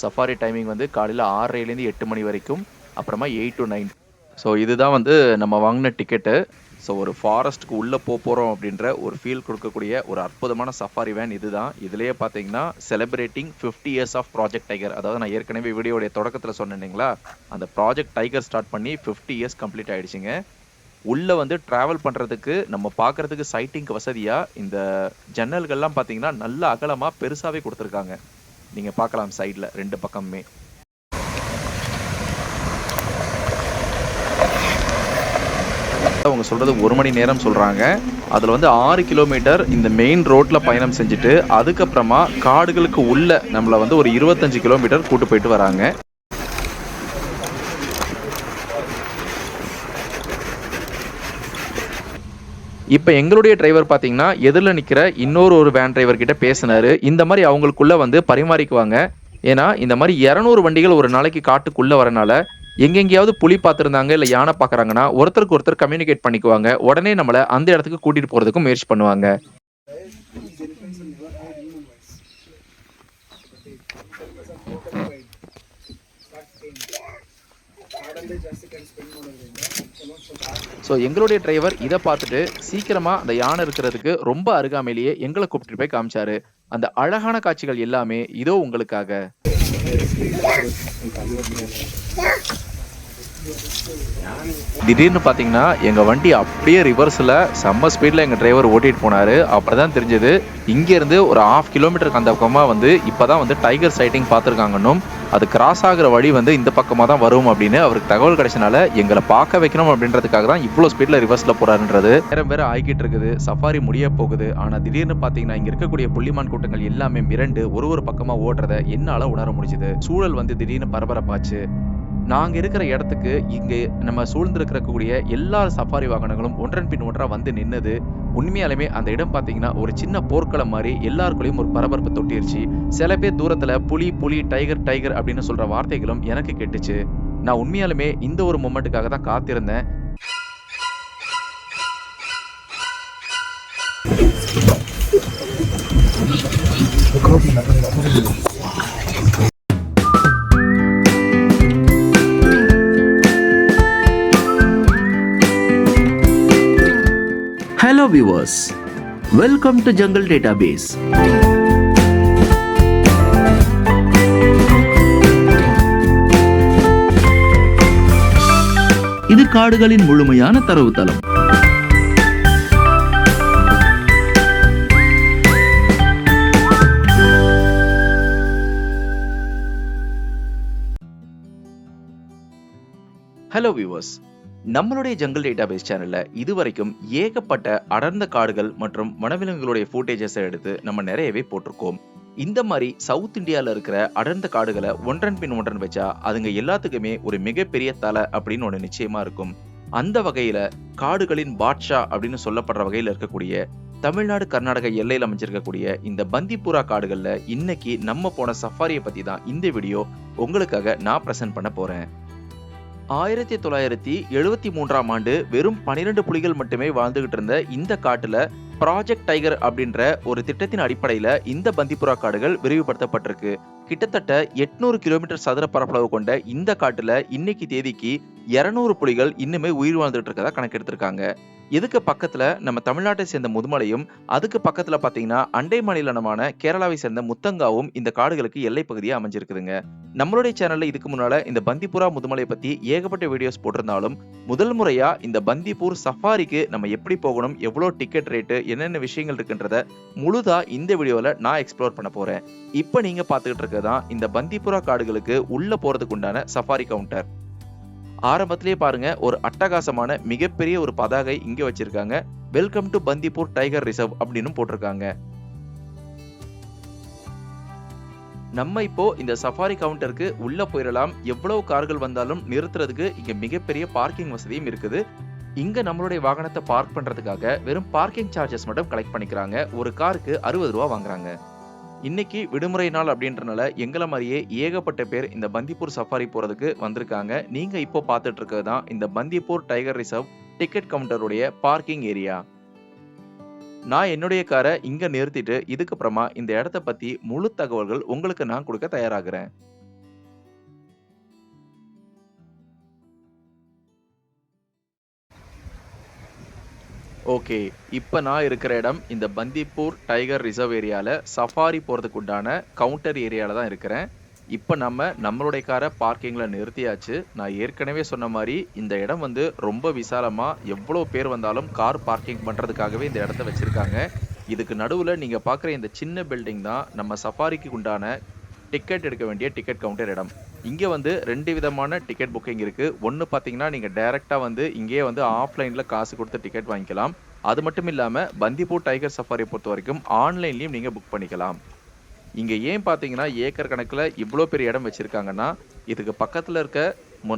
Safari timing வந்து காலையில் ஆறரைலேருந்து எட்டு மணி வரைக்கும் அப்புறமா எயிட் டு நைன் ஸோ இதுதான் வந்து நம்ம வாங்கின டிக்கெட்டு ஸோ ஒரு ஃபாரஸ்ட்டுக்கு உள்ளே போக போகிறோம் அப்படின்ற ஒரு ஃபீல் கொடுக்கக்கூடிய ஒரு அற்புதமான சஃபாரி வேன் இதுதான். இதுலேயே பார்த்தீங்கன்னா celebrating fifty years of project tiger அதாவது நான் ஏற்கனவே வீடியோடைய தொடக்கத்தில் சொன்னேங்களா அந்த ப்ராஜெக்ட் டைகர் ஸ்டார்ட் பண்ணி ஃபிஃப்டி இயர்ஸ் கம்ப்ளீட் ஆகிடுச்சிங்க உள்ளே வந்து ட்ராவல் பண்ணுறதுக்கு நம்ம பார்க்குறதுக்கு சைட்டிங்க்கு வசதியாக இந்த ஜன்னல்கள்லாம் பார்த்தீங்கன்னா நல்ல அகலமாக பெருசாகவே கொடுத்துருக்காங்க. நீங்கள் பார்க்கலாம் சைடில் ரெண்டு பக்கமுமே. அவங்க சொல்கிறது ஒரு மணி நேரம் சொல்கிறாங்க அதில் வந்து ஆறு கிலோமீட்டர் இந்த மெயின் ரோட்டில் பயணம் செஞ்சுட்டு அதுக்கப்புறமா காடுகளுக்கு உள்ள நம்மளை வந்து ஒரு இருபத்தஞ்சு கிலோமீட்டர் கூட்டு போயிட்டு வராங்க. இப்போ எங்களுடைய டிரைவர் பார்த்தீங்கன்னா எதிரில் நிற்கிற இன்னொரு ஒரு வேன் டிரைவர் கிட்ட பேசினாரு. இந்த மாதிரி அவங்களுக்குள்ள வந்து பரிமாறிக்குவாங்க. ஏன்னா இந்த மாதிரி இரநூறு வண்டிகள் ஒரு நாளைக்கு காட்டுக்குள்ளே வரனால எங்கெங்கேயாவது புலி பார்த்துருந்தாங்க இல்லை யானை பார்க்குறாங்கன்னா ஒருத்தருக்கு ஒருத்தர் கம்யூனிகேட் பண்ணிக்குவாங்க. உடனே நம்மளை அந்த இடத்துக்கு கூட்டிகிட்டு போகிறதுக்கும் முயற்சி பண்ணுவாங்க. ஸோ எங்களுடைய டிரைவர் இதை பார்த்துட்டு சீக்கிரமாக அந்த யானை இருக்கிறதுக்கு ரொம்ப அருகாமையிலேயே எங்களை கூப்பிட்டு போய் காமிச்சாரு. அந்த அழகான காட்சிகள் எல்லாமே இதோ உங்களுக்காக. திடீர்னு பார்த்தீங்கன்னா எங்கள் வண்டி அப்படியே ரிவர்ஸில் செம்ம ஸ்பீடில் எங்கள் டிரைவர் ஓட்டிகிட்டு போனார். அப்புறம் தான் தெரிஞ்சது. இங்கேருந்து ஒரு ஆஃப் கிலோமீட்டருக்கு அந்த பக்கமாக வந்து இப்போ தான் வந்து டைகர் சைட்டிங் பார்த்துருக்காங்கன்னும் அது கிராஸ் ஆகிற வழி வந்து இந்த பக்கமாக தான் வரும் அப்படின்னு அவருக்கு தகவல் கிடைச்சனால எங்களை பார்க்க வைக்கணும் அப்படின்றதுக்காக தான் இவ்வளோ ஸ்பீடில் ரிவர்ஸில் போகிறாருன்றது நேரம் வேற ஆகிக்கிட்டு இருக்குது. சஃபாரி முடிய போகுது. ஆனால் திடீர்னு பார்த்தீங்கன்னா இங்கே இருக்கக்கூடிய புள்ளிமான் கூட்டங்கள் எல்லாமே மிரண்டு ஒரு ஒரு பக்கமாக ஓடுறத என்னால் உணர முடிஞ்சுது. சூழல் வந்து திடீர்னு பரபரப்பாச்சு. நாங்கள் இருக்கிற இடத்துக்கு இங்கே நம்ம சூழ்ந்திருக்கக்கூடிய எல்லா சஃபாரி வாகனங்களும் ஒன்றன் பின் ஒன்றாக வந்து நின்னது உண்மையாலுமே அந்த இடம் பார்த்தீங்கன்னா ஒரு சின்ன போர்க்களம் மாதிரி எல்லாருக்குள்ளேயும் ஒரு பரபரப்பு தொட்டிருச்சு. சில பேர் தூரத்தில் புலி புலி டைகர் டைகர் அப்படின்னு சொல்கிற வார்த்தைகளும் எனக்கு கேட்டுச்சு. நான் உண்மையாலுமே இந்த ஒரு மொமெண்ட்டுக்காக தான் காத்திருந்தேன். Hello viewers, welcome to Jungle Database. இது காடுகளின் முழுமையான தரவுத்தளம் ஹலோ வியூவர்ஸ் நம்மளுடைய ஜங்கிள் டேட்டாபேஸ் சேனலில் இதுவரைக்கும் ஏகப்பட்ட அடர்ந்த காடுகள் மற்றும் வனவிலங்குகளுடைய ஃபூட்டேஜஸை எடுத்து நம்ம நிறையவே போட்டிருக்கோம். இந்த மாதிரி சவுத் இந்தியாவில் இருக்கிற அடர்ந்த காடுகளை ஒன்றன் பின் ஒன்றன் வச்சா அதுங்க எல்லாத்துக்குமே ஒரு மிகப்பெரிய தலை அப்படின்னு ஒன்று நிச்சயமா இருக்கும். அந்த வகையில் காடுகளின் பாட்ஷா அப்படின்னு சொல்லப்படுற வகையில் இருக்கக்கூடிய தமிழ்நாடு கர்நாடக எல்லையில் அமைஞ்சிருக்கக்கூடிய இந்த பந்திப்புரா காடுகளில் இன்னைக்கு நம்ம போன சஃபாரியை பற்றி தான் இந்த வீடியோ உங்களுக்காக நான் ப்ரெசென்ட் பண்ண போகிறேன் ஆயிரத்தி தொள்ளாயிரத்தி எழுபத்தி மூன்றாம் ஆண்டு வெறும் பனிரெண்டு புலிகள் மட்டுமே வாழ்ந்துகிட்டு இருந்த இந்த காட்டுல ப்ராஜெக்ட் டைகர் அப்படின்ற ஒரு திட்டத்தின் அடிப்படையில இந்த பந்திப்புறா காடுகள் விரிவுபடுத்தப்பட்டிருக்கு. கிட்டத்தட்ட எட்நூறு கிலோமீட்டர் சதுர பரப்பளவு கொண்ட இந்த காட்டுல இன்னைக்கு தேதிக்கு இரநூறு புலிகள் இன்னுமே உயிர் வாழ்ந்துட்டு இருக்கதா கணக்கெடுத்திருக்காங்க. இதுக்கு பக்கத்துல நம்ம தமிழ்நாட்டை சேர்ந்த முதுமலையும் அதுக்கு பக்கத்துல பாத்தீங்கன்னா அண்டை மாநிலமான கேரளாவை சேர்ந்த முத்தங்காவும் இந்த காடுகளுக்கு எல்லை பகுதியாக அமைஞ்சிருக்குதுங்க. நம்மளுடைய சேனல்ல இதுக்கு முன்னால இந்த பந்திபுரா முதுமலை பத்தி ஏகப்பட்ட வீடியோஸ் போட்டிருந்தாலும் முதல் முறையா இந்த பந்திப்பூர் சஃபாரிக்கு நம்ம எப்படி போகணும் எவ்வளவு டிக்கெட் ரேட்டு என்னென்ன விஷயங்கள் இருக்குன்றத முழுதா இந்த வீடியோல நான் எக்ஸ்ப்ளோர் பண்ண போறேன். இப்போ நீங்க பாத்துக்கிட்டு இருக்கதான் இந்த பந்திபுரா காடுகளுக்கு உள்ள போறதுக்கு உண்டான சஃபாரி கவுண்டர் ஆரம்பத்திலேயே பாருங்க ஒரு அட்டகாசமான மிகப்பெரிய ஒரு பதாகை இங்க வச்சிருக்காங்க. Welcome to Bandipur tiger reserve அப்படின்னு போட்டிருக்காங்க. நம்ம இப்போ இந்த சஃபாரி கவுண்டருக்கு உள்ள போயிடலாம் எவ்வளவு கார்கள் வந்தாலும் நிறுத்துறதுக்கு இங்க மிகப்பெரிய பார்க்கிங் வசதியும் இருக்குது. இங்க நம்மளுடைய வாகனத்தை பார்க் பண்றதுக்காக வெறும் பார்க்கிங் சார்ஜஸ் மட்டும் கலெக்ட் பண்ணிக்கிறாங்க. ஒரு காருக்கு அறுபது ரூபா வாங்குறாங்க. இன்னைக்கு விடுமுறை நாள் அப்படின்றனால எங்களை மாதிரியே ஏகப்பட்ட பேர் இந்த பந்திப்பூர் சஃபாரி போகிறதுக்கு வந்திருக்காங்க. நீங்கள் இப்போ பார்த்துட்டு இருக்கிறது தான் இந்த பந்திப்பூர் டைகர் ரிசர்வ் டிக்கெட் கவுண்டருடைய பார்க்கிங் ஏரியா. நான் என்னுடைய காரை இங்கே நிறுத்திட்டு, இதுக்கப்புறமா இந்த இடத்த பற்றி முழு தகவல்கள் உங்களுக்கு நான் கொடுக்க தயாராகிறேன். ஓகே. இப்போ நான் இருக்கிற இடம் இந்த பந்திப்பூர் டைகர் ரிசர்வ் ஏரியாவில் சஃபாரி போகிறதுக்கு உண்டான கவுண்டர் ஏரியாவில் தான் இருக்கிறேன். இப்போ நம்ம நம்மளுடைய காரை பார்க்கிங்கில் நிறுத்தியாச்சு. நான் ஏற்கனவே சொன்ன மாதிரி இந்த இடம் வந்து ரொம்ப விசாலமாக எவ்வளோ பேர் வந்தாலும் கார் பார்க்கிங் பண்ணுறதுக்காகவே இந்த இடத்த வச்சுருக்காங்க இதுக்கு நடுவில் நீங்கள் பார்க்குற இந்த சின்ன பில்டிங் தான் நம்ம சஃபாரிக்கு உண்டான டிக்கெட் எடுக்க வேண்டிய டிக்கெட் கவுண்டர் இடம். இங்கே வந்து ரெண்டு விதமான டிக்கெட் புக்கிங் இருக்குது ஒன்று பார்த்தீங்கன்னா, நீங்கள் டைரெக்டாக வந்து இங்கேயே வந்து ஆஃப்லைனில் காசு கொடுத்து டிக்கெட் வாங்கிக்கலாம். அது மட்டும் இல்லாமல் பந்திப்பூர் டைகர் சஃபாரியை பொறுத்த வரைக்கும் ஆன்லைன்லேயும் நீங்கள் புக் பண்ணிக்கலாம். இங்கே ஏன் பார்த்தீங்கன்னா, ஏக்கர் கணக்கில் இவ்வளோ பெரிய இடம் வச்சுருக்காங்கன்னா இதுக்கு பக்கத்தில் இருக்க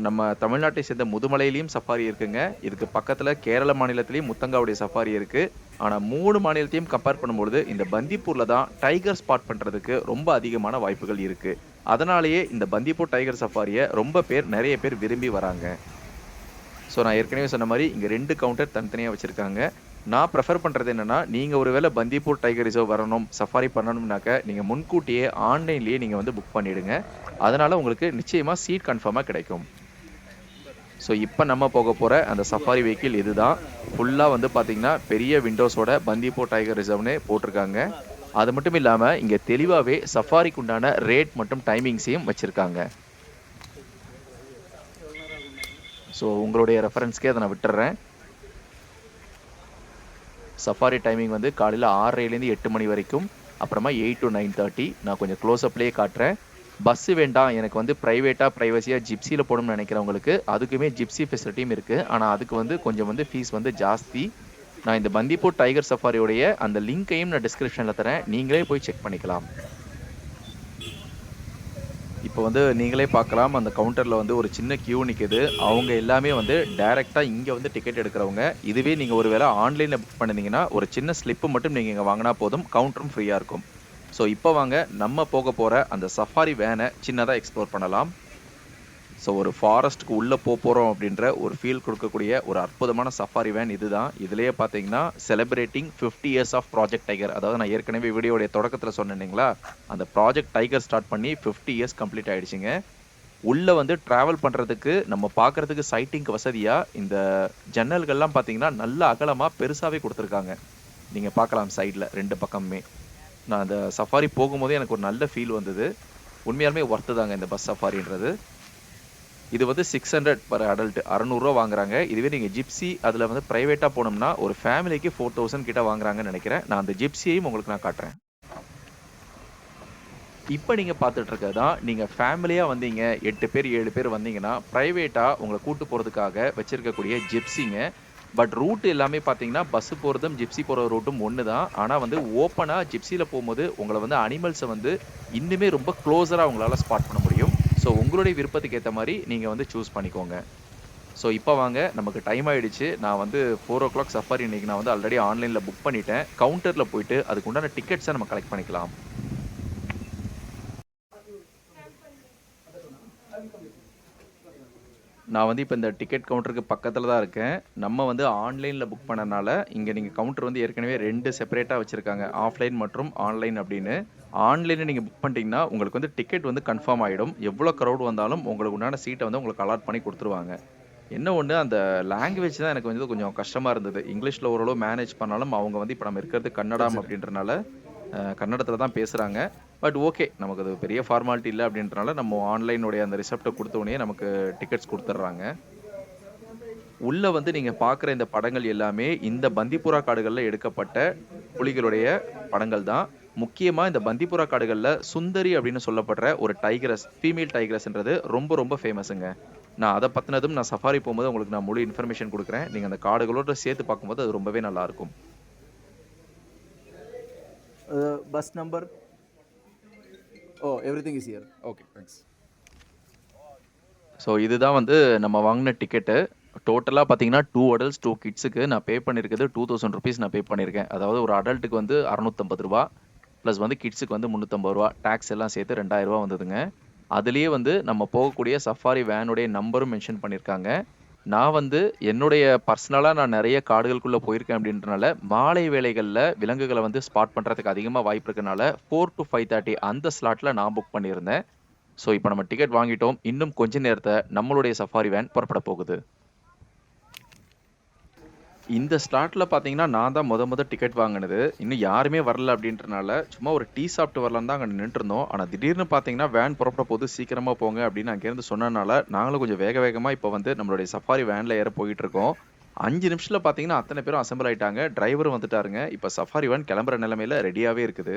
நம்ம தமிழ்நாட்டை சேர்ந்த முதுமலையிலையும் சஃபாரி இருக்குங்க. இதுக்கு பக்கத்தில் கேரள மாநிலத்திலையும் முத்தங்காவுடைய சஃபாரி இருக்கு. ஆனால் மூணு மாநிலத்தையும் கம்பேர் பண்ணும்பொழுது, இந்த பந்திப்பூரில் தான் டைகர் ஸ்பாட் பண்ணுறதுக்கு ரொம்ப அதிகமான வாய்ப்புகள் இருக்கு. அதனாலேயே இந்த பந்திப்பூர் டைகர் சஃபாரியை ரொம்ப பேர் நிறைய பேர் விரும்பி வராங்க. ஸோ நான் ஏற்கனவே சொன்ன மாதிரி இங்கே ரெண்டு கவுண்டர் தனித்தனியாக வச்சுருக்காங்க நான் ப்ரெஃபர் பண்ணுறது என்னென்னா நீங்கள் ஒருவேளை பந்திப்பூர் டைகர் ரிசர்வ் வரணும், சஃபாரி பண்ணணும்னாக்க, நீங்கள் முன்கூட்டியே ஆன்லைன்லேயே நீங்கள் வந்து புக் பண்ணிவிடுங்க அதனால் உங்களுக்கு நிச்சயமாக சீட் கன்ஃபார்மாக கிடைக்கும். ஸோ இப்போ நம்ம போக போகிற அந்த சஃபாரி வெஹிக்கிள் இதுதான். ஃபுல்லாக வந்து பார்த்தீங்கன்னா, பெரிய விண்டோஸோட பந்திப்பூர் டைகர் ரிசர்வ்னு போட்டிருக்காங்க. அது மட்டும் இல்லாமல் இங்கே தெளிவாகவே சஃபாரிக்கு உண்டான ரேட் மற்றும் டைமிங்ஸையும் வச்சுருக்காங்க ஸோ உங்களுடைய ரெஃபரன்ஸ்க்கே அதை நான் விட்டுறேன் சஃபாரி டைமிங் வந்து காலையில் ஆறரைலேருந்து எட்டு மணி வரைக்கும். அப்புறமா 8 டூ 9:30 நான் கொஞ்சம் க்ளோஸ்அப்லேயே காட்டுறேன். பஸ் வேண்டாம் எனக்கு வந்து ப்ரைவேட்டாக ப்ரைவசியாக ஜிப்ஸியில் போடணும்னு நினைக்கிறவங்களுக்கு அதுக்குமே ஜிப்ஸி ஃபெசிலிட்டியும் இருக்குது ஆனால் அதுக்கு வந்து கொஞ்சம் வந்து ஃபீஸ் வந்து ஜாஸ்தி. நான் இந்த பந்திப்பூர் டைகர் சஃபாரியோடைய அந்த லிங்க்கையும் நான் டிஸ்கிரிப்ஷனில் தரேன். நீங்களே போய் செக் பண்ணிக்கலாம். இப்போ வந்து நீங்களே பார்க்கலாம். அந்த கவுண்டரில் வந்து ஒரு சின்ன கியூ நிற்குது அவங்க எல்லாமே வந்து டைரெக்டாக இங்கே வந்து டிக்கெட் எடுக்கிறவங்க. இதுவே நீங்கள் ஒரு ஆன்லைனில் ஆன்லைன்ல புக் பண்ணியிருந்தீங்கன்னா, ஒரு சின்ன ஸ்லிப்பு மட்டும் நீங்கள் இங்கே வாங்கினா போதும். கவுண்டரும் ஃப்ரீயாக இருக்கும். ஸோ இப்போ வாங்க நம்ம போக போகிற அந்த சஃபாரி வேனை சின்னதாக எக்ஸ்ப்ளோர் பண்ணலாம். ஸோ ஒரு ஃபாரஸ்ட்டுக்கு உள்ளே போக போகிறோம் அப்படின்ற ஒரு ஃபீல் கொடுக்கக்கூடிய ஒரு அற்புதமான சஃபாரி வேன் இதுதான். இதுலயே பார்த்தீங்கன்னா, celebrating 50 years of project tiger. அதாவது நான் ஏற்கனவே வீடியோடைய தொடக்கத்தில் சொன்னேன் இல்லைங்களா? அந்த ப்ராஜெக்ட் டைகர் ஸ்டார்ட் பண்ணி 50 இயர்ஸ் கம்ப்ளீட் ஆகிடுச்சிங்க உள்ளே வந்து ட்ராவல் பண்ணுறதுக்கு நம்ம பார்க்கறதுக்கு சைட்டிங்க்கு வசதியாக இந்த ஜன்னல்கள்லாம் பார்த்தீங்கன்னா, நல்ல அகலமாக பெருசாகவே கொடுத்துருக்காங்க நீங்கள் பார்க்கலாம் சைடில் ரெண்டு பக்கமுமே. நான் அந்த சஃபாரி போகும்போதே எனக்கு ஒரு நல்ல ஃபீல் வந்தது. உண்மையாலுமே ஒர்த்து தாங்க இந்த பஸ் சஃபாரின்றது. இது வந்து சிக்ஸ் ஹண்ட்ரட் பர் அடல்ட் ரூ. 600 வாங்குறாங்க. இதுவே நீங்கள் ஜிப்ஸி அதில் வந்து ப்ரைவேட்டாக போனோம்னா, ஒரு ஃபேமிலிக்கு 4000 கிட்ட வாங்குறாங்கன்னு நினைக்கிறேன் நான் அந்த ஜிப்ஸியையும் உங்களுக்கு நான் காட்டுறேன். இப்போ நீங்கள் பார்த்துட்டு இருக்கிறது தான், நீங்கள் ஃபேமிலியாக வந்தீங்க, எட்டு பேர், ஏழு பேர் வந்தீங்கன்னா, ப்ரைவேட்டாக உங்களை கூட்டு போகிறதுக்காக வச்சுருக்கக்கூடிய ஜிப்ஸிங்க. பட் ரூட் எல்லாமே பார்த்தீங்கன்னா, பஸ் போகிறதும் ஜிப்ஸி போகிற ரூட்டும் ஒன்று தான். ஆனால் வந்து ஓப்பனாக ஜிப்சியில் போகும்போது உங்களை வந்து அனிமல்ஸை வந்து இன்னுமே ரொம்ப க்ளோஸராக உங்களால் ஸ்பாட் பண்ண முடியும். ஸோ உங்களுடைய விருப்பத்துக்கு ஏற்ற மாதிரி நீங்கள் வந்து சூஸ் பண்ணிக்கோங்க. ஸோ இப்போ வாங்க நமக்கு டைம் ஆகிடுச்சு நான் வந்து 4:00 சஃபாரி இன்னைக்கு நான் வந்து ஆல்ரெடி ஆன்லைனில் புக் பண்ணிட்டேன். கவுண்டரில் போயிட்டு அதுக்குண்டான டிக்கெட்ஸை நம்ம கலெக்ட் பண்ணிக்கலாம். நான் வந்து இப்ப இந்த டிக்கெட் கவுண்டருக்கு பக்கத்துல தான் இருக்கேன். நம்ம வந்து ஆன்லைன்ல புக் பண்ணனால, இங்க நீங்க கவுண்டர் வந்து ஏற்கனவே 2 செப்பரேட்டா வச்சிருக்காங்க. ஆஃப்லைன் மற்றும் ஆன்லைன் அப்படின்னு. ஆன்லைன்ல நீங்க புக் பண்ணிட்டீங்கன்னா, உங்களுக்கு வந்து டிக்கெட் வந்து கன்ஃபார்ம் ஆயிடும். எவ்வளோ கிரவுட் வந்தாலும் உங்களுக்கு உண்டான சீட்ட வந்து உங்களுக்கு அலாட் பண்ணி குடுத்துருவாங்க. என்ன ஒண்ணு அந்த லாங்குவேஜ் தான் எனக்கு வந்து கொஞ்சம் கஷ்டமா இருந்தது. இங்கிலீஷ்ல ஓரளவு மேனேஜ் பண்ணாலும், அவங்க வந்து இப்ப நம்ம இருக்கிறது கன்னடம் அப்படின்றனால, கன்னடத்தில் தான் பேசுகிறாங்க பட் ஓகே. நமக்கு அது பெரிய ஃபார்மாலிட்டி இல்லை அப்படின்றனால, நம்ம ஆன்லைனுடைய அந்த ரிசப்டை குடுத்த நமக்கு டிக்கெட்ஸ் கொடுத்துட்றாங்க உள்ளே வந்து நீங்கள் பார்க்குற இந்த படங்கள் எல்லாமே இந்த பந்திப்புரா காடுகளில் எடுக்கப்பட்ட புலிகளுடைய படங்கள் தான். முக்கியமாக இந்த பந்திப்புரா காடுகளில் சுந்தரி அப்படின்னு சொல்லப்படுற ஒரு டைகரஸ், ஃபீமேல் டைகரஸ்ன்றது ரொம்ப ரொம்ப ஃபேமஸுங்க. நான் அதை பற்றினதும் நான் சஃபாரி போகும்போது உங்களுக்கு நான் முழு இன்ஃபர்மேஷன் கொடுக்குறேன் நீங்கள் அந்த காடுகளோட சேர்த்து பார்க்கும்போது அது ரொம்பவே நல்லாயிருக்கும் bus number oh everything is here okay thanks so இதுதான் வந்து நம்ம வாங்கின டிக்கெட்டு. டோட்டலாக பார்த்தீங்கன்னா, டூ அடல்ட்ஸ், டூ கிட்ஸுக்கு நான் பே பண்ணியிருக்கிறது ரூ. 2000 நான் பே பண்ணியிருக்கேன். அதாவது ஒரு அடல்ட்டுக்கு வந்து அறநூற்றம்பது ரூபா ப்ளஸ் வந்து கிட்ஸுக்கு வந்து முந்நூற்றம்பது ரூபா டேக்ஸ் எல்லாம் சேர்த்து ரூ. 2000 வந்ததுங்க. அதுலேயே வந்து நம்ம போகக்கூடிய சஃபாரி வேனுடைய நம்பரும் மென்ஷன் பண்ணியிருக்காங்க. நான் வந்து என்னுடைய பர்சனலாக நான் நிறைய காடுகளுக்குள்ளே போயிருக்கேன் அப்படின்றனால, மாலை வேலைகளில் விலங்குகளை வந்து ஸ்பாட் பண்ணுறதுக்கு அதிகமாக வாய்ப்பு இருக்கனால 4 டூ 5:30 அந்த ஸ்லாட்டில் நான் புக் பண்ணியிருந்தேன். ஸோ இப்போ நம்ம டிக்கெட் வாங்கிட்டோம். இன்னும் கொஞ்ச நேரத்தை நம்மளுடைய சஃபாரி வேன் புறப்பட போகுது. இந்த ஸ்லாட்ல பார்த்தீங்கன்னா, நான் தான் முத முத டிக்கெட் வாங்கினது இன்னும் யாருமே வரல அப்படின்றனால, சும்மா ஒரு டீ சாப்பிட்டு வரலாம் தான் அங்கே நின்றுருந்தோம் ஆனா திடீர்னு பார்த்தீங்கன்னா, வேன் புறப்பட போது சீக்கிரமா போங்க அப்படின்னு அங்கேருந்து சொன்னனால, நாங்களும் கொஞ்சம் வேக வேகமா இப்போ வந்து நம்மளுடைய சஃபாரி வேன்ல ஏற போயிட்டுருக்கோம். 5 நிமிஷத்துல பார்த்தீங்கன்னா, அத்தனை பேரும் அசெம்பிள் ஆயிட்டாங்க. டிரைவரும் வந்துட்டாருங்க. இப்போ சஃபாரி வேன் கிளம்புற நிலைமையில ரெடியாவே இருக்குது.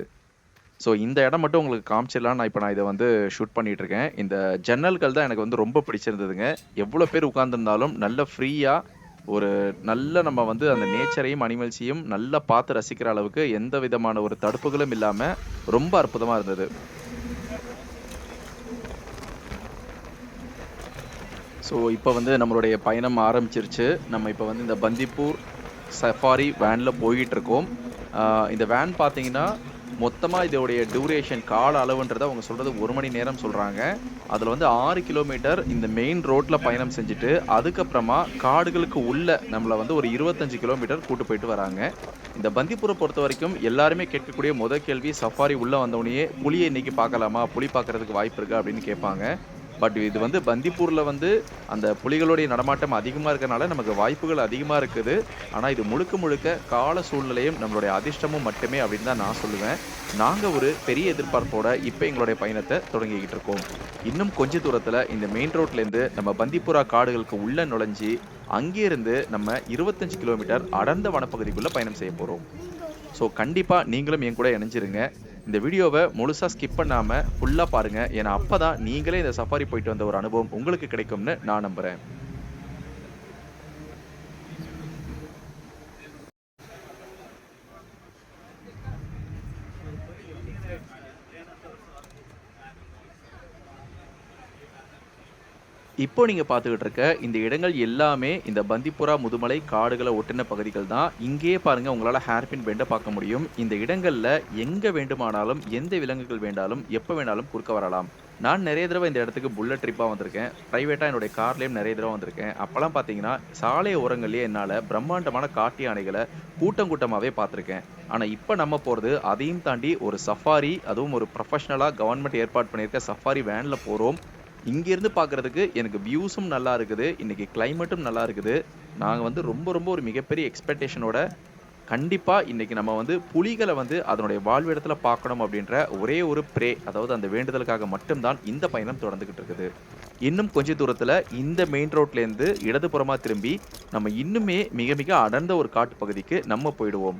ஸோ இந்த இடம் மட்டும் உங்களுக்கு காமிச்சிடலான்னு நான் இப்போ நான் இதை வந்து ஷூட் பண்ணிட்டு இருக்கேன். இந்த ஜன்னல்கள் தான் எனக்கு வந்து ரொம்ப பிடிச்சிருந்ததுங்க. எவ்வளோ பேர் உட்காந்துருந்தாலும் நல்ல ஃப்ரீயாக ஒரு நல்ல நம்ம வந்து அந்த நேச்சரையும், அனிமல்ஸையும் நல்லா பார்த்து ரசிக்கிற அளவுக்கு எந்த விதமான ஒரு தடுப்புகளும் இல்லாமல் ரொம்ப அற்புதமாக இருந்தது. ஸோ இப்போ வந்து நம்மளுடைய பயணம் ஆரம்பிச்சிருச்சு. நம்ம இப்போ வந்து இந்த பந்திப்பூர் சஃபாரி வேனில் போய்கிட்டு இருக்கோம் இந்த வேன் பார்த்தீங்கன்னா, மொத்தமாக இதோடைய டியூரேஷன் கால அளவுன்றதை அவங்க சொல்கிறது ஒரு மணி நேரம் சொல்கிறாங்க அதில் வந்து ஆறு கிலோமீட்டர் இந்த மெயின் ரோட்டில் பயணம் செஞ்சுட்டு, அதுக்கப்புறமா காடுகளுக்கு உள்ள நம்மளை வந்து ஒரு 25 கிலோமீட்டர் கூட்டு போயிட்டு வராங்க. இந்த பந்திப்புற பொறுத்த வரைக்கும் எல்லாருமே கேட்கக்கூடிய முதல் கேள்வி சஃபாரி உள்ளே வந்தோனயே, புலியை இன்னைக்கு பார்க்கலாமா? புலி பார்க்கறதுக்கு வாய்ப்பு இருக்கா?" அப்படின்னு கேட்பாங்க. பட் இது வந்து பந்திப்பூரில் வந்து அந்த புலிகளுடைய நடமாட்டம் அதிகமாக இருக்கிறனால நமக்கு வாய்ப்புகள் அதிகமாக இருக்குது. ஆனால் இது முழுக்க முழுக்க கால சூழ்நிலையும், நம்மளுடைய அதிர்ஷ்டமும் மட்டுமே அப்படின்னு தான் நான் சொல்லுவேன். நாங்கள் ஒரு பெரிய எதிர்பார்ப்போட இப்போ எங்களுடைய பயணத்தை தொடங்கிக்கிட்டு இருக்கோம். இன்னும் கொஞ்ச தூரத்தில் இந்த மெயின் ரோட்லேருந்து நம்ம பந்திப்புரா காடுகளுக்கு உள்ளே நுழைஞ்சி அங்கேருந்து நம்ம 25 கிலோமீட்டர் அடர்ந்த வனப்பகுதிக்குள்ளே பயணம் செய்ய போகிறோம் ஸோ கண்டிப்பாக நீங்களும் என் கூட இணைஞ்சிருங்க. இந்த வீடியோவை முழுசாக ஸ்கிப் பண்ணாமல் ஃபுல்லாக பாருங்கள் ஏன்னா அப்பதான் நீங்களே இந்த சஃபாரி போயிட்டு வந்த ஒரு அனுபவம் உங்களுக்கு கிடைக்கும்னு நான் நம்புகிறேன் இப்போ நீங்கள் பார்த்துக்கிட்டு இருக்க இந்த இடங்கள் எல்லாமே இந்த பந்திப்புரா முதுமலை காடுகளை ஒட்டின பகுதிகள் தான். இங்கேயே பாருங்கள் உங்களால் ஹேர்பின் பெண்ட பார்க்க முடியும். இந்த இடங்களில் எங்கே வேண்டுமானாலும், எந்த விலங்குகள் வேண்டாலும், எப்போ வேணாலும் குறுக்க வரலாம். நான் நிறைய தடவை இந்த இடத்துக்கு புல்லட் ட்ரிப்பாக வந்திருக்கேன். ப்ரைவேட்டாக என்னுடைய கார்லேயும் நிறைய தடவை வந்திருக்கேன். அப்போலாம் பார்த்தீங்கன்னா, சாலை ஓரங்கள்லேயே என்னால் பிரம்மாண்டமான காட்டு யானைகளை கூட்டம் கூட்டமாகவே பார்த்துருக்கேன். ஆனால் இப்போ நம்ம போகிறது அதையும் தாண்டி ஒரு சஃபாரி, அதுவும் ஒரு ப்ரொஃபஷனலாக கவர்மெண்ட் ஏற்பாடு பண்ணியிருக்க சஃபாரி வேனில் போகிறோம் இங்கேருந்து பார்க்குறதுக்கு எனக்கு வியூஸும் நல்லா இருக்குது. இன்றைக்கி கிளைமேட்டும் நல்லா இருக்குது. நாங்கள் வந்து ரொம்ப ரொம்ப ஒரு மிகப்பெரிய எக்ஸ்பெக்டேஷனோட கண்டிப்பாக இன்றைக்கி நம்ம வந்து புலிகளை வந்து அதனுடைய வாழ்விடத்தில் பார்க்கணும் அப்படின்ற ஒரே ஒரு ப்ரே அதாவது அந்த வேண்டுதலுக்காக மட்டும்தான் இந்த பயணம் தொடர்ந்துக்கிட்டு இருக்குது. இன்னும் கொஞ்ச தூரத்தில் இந்த மெயின் ரோட்லேருந்து இடதுபுறமாக திரும்பி, நம்ம இன்னுமே மிக மிக அடர்ந்த ஒரு காட்டுப் பகுதிக்கு நம்ம போயிடுவோம்.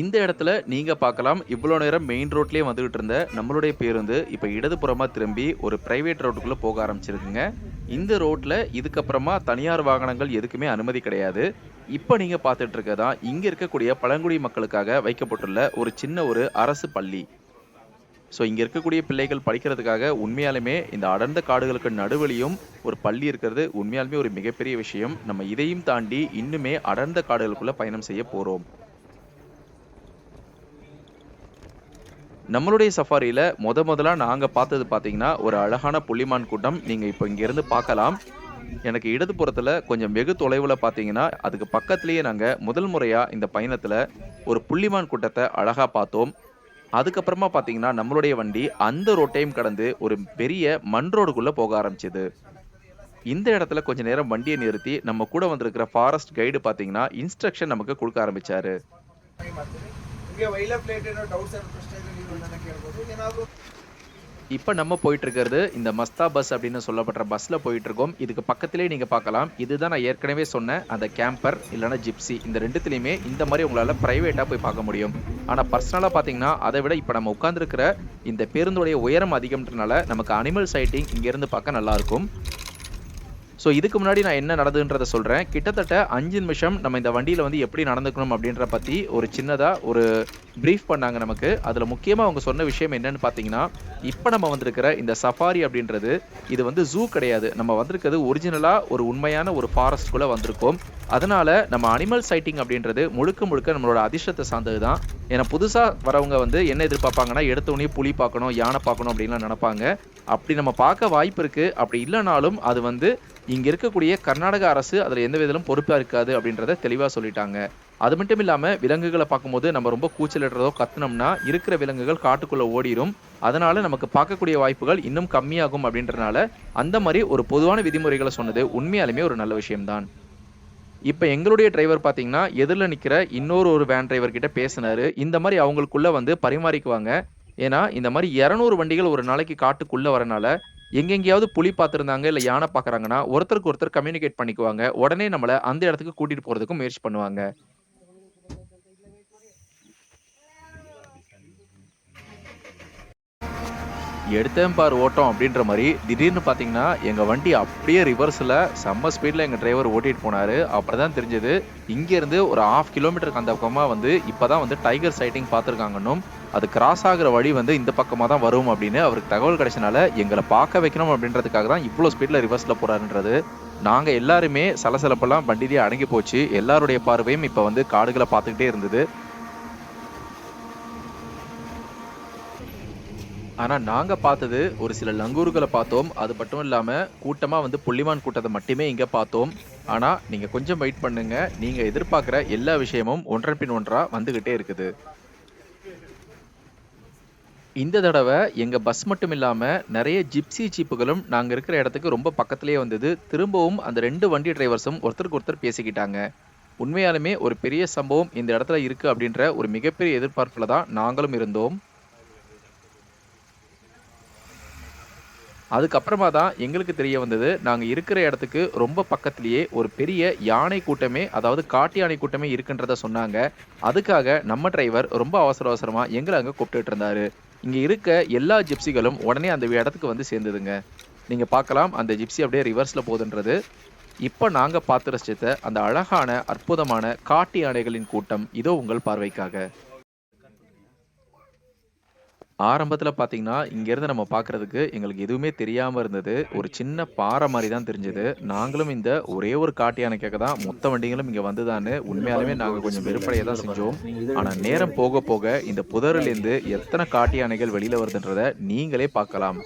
இந்த இடத்துல நீங்க பார்க்கலாம், இவ்வளோ நேரம் மெயின் ரோட்லயே வந்துகிட்டு இருந்த நம்மளுடைய பேருந்து இப்ப இடதுபுறமா திரும்பி ஒரு பிரைவேட் ரோட்டுக்குள்ள போக ஆரம்பிச்சிருக்குங்க. இந்த ரோட்ல இதுக்கப்புறமா தனியார் வாகனங்கள் எதுக்குமே அனுமதி கிடையாது. இப்ப நீங்க பார்த்துட்டு இருக்கதா தான் இங்க இருக்கக்கூடிய பழங்குடி மக்களுக்காக வைக்கப்பட்டுள்ள ஒரு சின்ன ஒரு அரசு பள்ளி. ஸோ இங்கே இருக்கக்கூடிய பிள்ளைகள் படிக்கிறதுக்காக உண்மையாலுமே இந்த அடர்ந்த காடுகளுக்கு நடுவழியும் ஒரு பள்ளி இருக்கிறது உண்மையாலுமே ஒரு மிகப்பெரிய விஷயம். நம்ம இதையும் தாண்டி இன்னுமே அடர்ந்த காடுகளுக்குள்ளே பயணம் செய்ய போகிறோம் நம்மளுடைய சஃபாரியில் முத முதலா நாங்க பார்த்தது பார்த்தீங்கன்னா, ஒரு அழகான புள்ளிமான் கூட்டம். நீங்க இப்ப இங்கேருந்து பார்க்கலாம். எனக்கு இடதுபுறத்துல கொஞ்சம் வெகு தொலைவுல பார்த்தீங்கன்னா, அதுக்கு பக்கத்திலேயே நாங்க முதல் முறையா இந்த பயணத்துல ஒரு புள்ளிமான் கூட்டத்தை அழகா பார்த்தோம். அதுக்கப்புறமா பார்த்தீங்கன்னா, நம்மளுடைய வண்டி அந்த ரோட்டையும் கடந்து ஒரு பெரிய மண் ரோடுக்குள்ள போக ஆரம்பிச்சது. இந்த இடத்துல கொஞ்ச நேரம் வண்டியை நிறுத்தி, நம்ம கூட வந்திருக்கிற ஃபாரஸ்ட் கைடு பார்த்தீங்கன்னா, இன்ஸ்ட்ரக்ஷன் நமக்கு கொடுக்க ஆரம்பிச்சாரு. ನಿಮಗೆ ವೈಲಪ್ ರಿಲೇಟೆಡ್ ಡೌಟ್ಸ್ ಅಂಡ್ ಪ್ರಶ್ನೆಗಳು ನೀವು ನನ್ನ ಕೇಳ್ಬೋದು ಏನಾದರೂ இப்ப நம்ம போயிட்டு இருக்கிறது இந்த மஸ்தா பஸ் அப்படின்னு சொல்லப்படுற பஸ்ல போயிட்டு இருக்கோம். இதுக்கு பக்கத்திலேயே நீங்க பார்க்கலாம். இதுதான் நான் ஏற்கனவே சொன்ன அந்த கேம்பர் இல்லன்னா ஜிப்ஸி. இந்த 2த்துலயுமே இந்த மாரி உங்களால பிரைவேட்டா போய் பார்க்க முடியும். ஆனா பர்சனலா பார்த்தீங்கன்னா, அத விட இப்ப நம்ம உட்கார்ந்திருக்கிற இந்த பேருந்துடைய உயரம் அதிகம்ன்றனால நமக்கு அனிமல் சைட்டிங் இங்கேருந்து பார்க்க நல்லா இருக்கும். ஸோ இதுக்கு முன்னாடி நான் என்ன நடந்ததுன்றதை சொல்கிறேன் கிட்டத்தட்ட அஞ்சு நிமிஷம் நம்ம இந்த வண்டியில் வந்து எப்படி நடந்துக்கணும் அப்படின்ற பற்றி ஒரு சின்னதாக ஒரு ப்ரீஃப் பண்ணாங்க நமக்கு. அதில் முக்கியமாக அவங்க சொன்ன விஷயம் என்னன்னு பார்த்தீங்கன்னா இப்போ நம்ம வந்திருக்கிற இந்த சஃபாரி அப்படின்றது இது வந்து ஜூ கிடையாது. நம்ம வந்திருக்கிறது ஒரிஜினலாக ஒரு உண்மையான ஒரு ஃபாரஸ்ட்குள்ளே வந்திருக்கோம். அதனால் நம்ம அனிமல் சைட்டிங் அப்படின்றது முழுக்க முழுக்க நம்மளோட அதிர்ஷ்டத்தை சார்ந்தது தான் ஏன்னா புதுசாக வரவங்க வந்து என்ன எதிர்பார்ப்பாங்கன்னா எடுத்த உடனே புலி பார்க்கணும் யானை பார்க்கணும் அப்படின்லாம் நினைப்பாங்க. அப்படி நம்ம பார்க்க வாய்ப்பு இருக்குது அப்படி இல்லைனாலும் அது வந்து இங்க இருக்கக்கூடிய கர்நாடக அரசு அதுல எந்த விதத்திலும் பொறுப்பா இருக்காது அப்படின்றத தெளிவா சொல்லிட்டாங்க. அது மட்டும் இல்லாம விலங்குகளை பார்க்கும்போது நம்ம ரொம்ப கூச்சலிடுறதோ கத்துனோம்னா இருக்கிற விலங்குகள் காட்டுக்குள்ள ஓடிரும். அதனால நமக்கு பார்க்கக்கூடிய வாய்ப்புகள் இன்னும் கம்மியாகும் அப்படின்றனால அந்த மாதிரி ஒரு பொதுவான விதிமுறைகளை சொன்னது உண்மையாலுமே ஒரு நல்ல விஷயம்தான். இப்போ எங்களுடைய டிரைவர் பார்த்தீங்கன்னா எதிரில் நிற்கிற இன்னொரு ஒரு வேன் டிரைவர் கிட்ட பேசினாரு. இந்த மாதிரி அவங்களுக்குள்ள வந்து பரிமாறிக்குவாங்க. ஏன்னா இந்த மாதிரி இரநூறு வண்டிகள் ஒரு நாளைக்கு காட்டுக்குள்ளே வரனால எங்கெங்கேயாவது புலி பார்த்துருந்தாங்க இல்லை யானை பார்க்குறாங்கன்னா ஒருத்தருக்கு ஒருத்தர் கம்யூனிகேட் பண்ணிக்குவாங்க. உடனே நம்மளை அந்த இடத்துக்கு கூட்டிட்டு போறதுக்கும் முயற்சி பண்ணுவாங்க. எடுத்தேன் பார் ஓட்டம் அப்படின்ற மாதிரி. திடீர்னு பார்த்தீங்கன்னா எங்கள் வண்டி அப்படியே ரிவர்ஸில் செம்ம ஸ்பீடில் எங்கள் டிரைவர் ஓட்டிகிட்டு போனார். அப்புறம் தான் தெரிஞ்சது. இங்கேருந்து ஒரு ஆஃப் கிலோமீட்டருக்கு அந்த பக்கமாக வந்து இப்போ தான் வந்து டைகர் சைட்டிங் பார்த்துருக்காங்கன்னும் அது கிராஸ் ஆகிற வழி வந்து இந்த பக்கமாக தான் வரும் அப்படின்னு அவருக்கு தகவல் கிடைச்சனால எங்களை பார்க்க வைக்கணும் அப்படின்றதுக்காக தான் இவ்வளோ ஸ்பீடில் ரிவர்ஸில் போகிறாருன்றது நாங்கள் எல்லாருமே சலசலப்பெல்லாம் வண்டிலேயே அடங்கி போச்சு. எல்லாருடைய பார்வையும் இப்போ வந்து காடுகளை பார்த்துக்கிட்டே இருந்தது. ஆனா நாங்க பார்த்தது ஒரு சில லங்கூர்களை பார்த்தோம். அது மட்டும் இல்லாம கூட்டமா வந்து புள்ளிமான் கூட்டத்தை மட்டுமே இங்க பார்த்தோம். ஆனா நீங்க கொஞ்சம் வெயிட் பண்ணுங்க. நீங்க எதிர்பார்க்குற எல்லா விஷயமும் ஒன்றன் பின் ஒன்றா வந்துகிட்டே இருக்குது. இந்த தடவை எங்க பஸ் மட்டும் இல்லாம நிறைய ஜிப்சி ஜீப்புகளும் நாங்க இருக்கிற இடத்துக்கு ரொம்ப பக்கத்திலேயே வந்தது. திரும்பவும் அந்த ரெண்டு வண்டி டிரைவர்ஸும் ஒருத்தருக்கு ஒருத்தர் பேசிக்கிட்டாங்க. உண்மையாலுமே ஒரு பெரிய சம்பவம் இந்த இடத்துல இருக்கு அப்படின்ற ஒரு மிகப்பெரிய எதிர்பார்ப்புல தான் நாங்களும் இருந்தோம். அதுக்கப்புறமா தான் எங்களுக்கு தெரிய வந்தது நாங்கள் இருக்கிற இடத்துக்கு ரொம்ப பக்கத்துலேயே ஒரு பெரிய யானை கூட்டமே அதாவது காட்டு யானை கூட்டமே இருக்குன்றத சொன்னாங்க. அதுக்காக நம்ம டிரைவர் ரொம்ப அவசர அவசரமாக எங்களை அங்கே கூப்பிட்டுட்டு இருந்தாரு. இங்கே இருக்க எல்லா ஜிப்சிகளும் உடனே அந்த இடத்துக்கு வந்து சேர்ந்ததுங்க. நீங்கள் பார்க்கலாம் அந்த ஜிப்சி அப்படியே ரிவர்ஸில் போகுதுன்றது. இப்போ நாங்கள் பார்த்து ரசித்த அந்த அழகான அற்புதமான காட்டு யானைகளின் கூட்டம் இதோ உங்கள் பார்வைக்காக. ஆரம்பத்துல பாத்தீங்கன்னா இங்க இருந்து நம்ம பார்க்கிறதுக்கு எங்களுக்கு எதுவுமே தெரியாம இருந்தது. ஒரு சின்ன பாறை மாதிரி தான் தெரிஞ்சது. நாங்களும் இந்த ஒரே ஒரு காட்டு யானைக்காக தான் மொத்த வண்டிகளும் இங்க வந்துதான்னு உண்மையாலுமே நாங்க கொஞ்சம் வெறுப்படைய தான் செஞ்சோம். ஆனா நேரம் போக போக இந்த புதரில் இருந்து எத்தனை காட்டு யானைகள் வெளியில வருதுன்றத நீங்களே பார்க்கலாம்.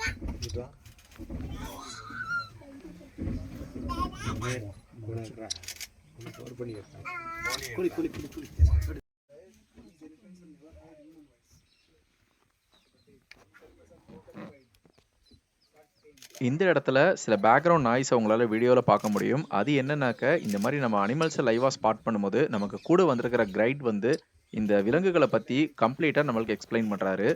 இந்த இடத்துல சில பேக்ரவுண்ட் நாய்ஸ் அவங்களால வீடியோவில் பார்க்க முடியும். அது என்னன்னாக்க இந்த மாதிரி நம்ம அனிமல்ஸை லைவாக ஸ்பாட் பண்ணும்போது நமக்கு கூட வந்திருக்கிற கைட் வந்து இந்த விலங்குகளை பற்றி கம்ப்ளீட்டாக நம்மளுக்கு எக்ஸ்பிளைன் பண்ணுறாரு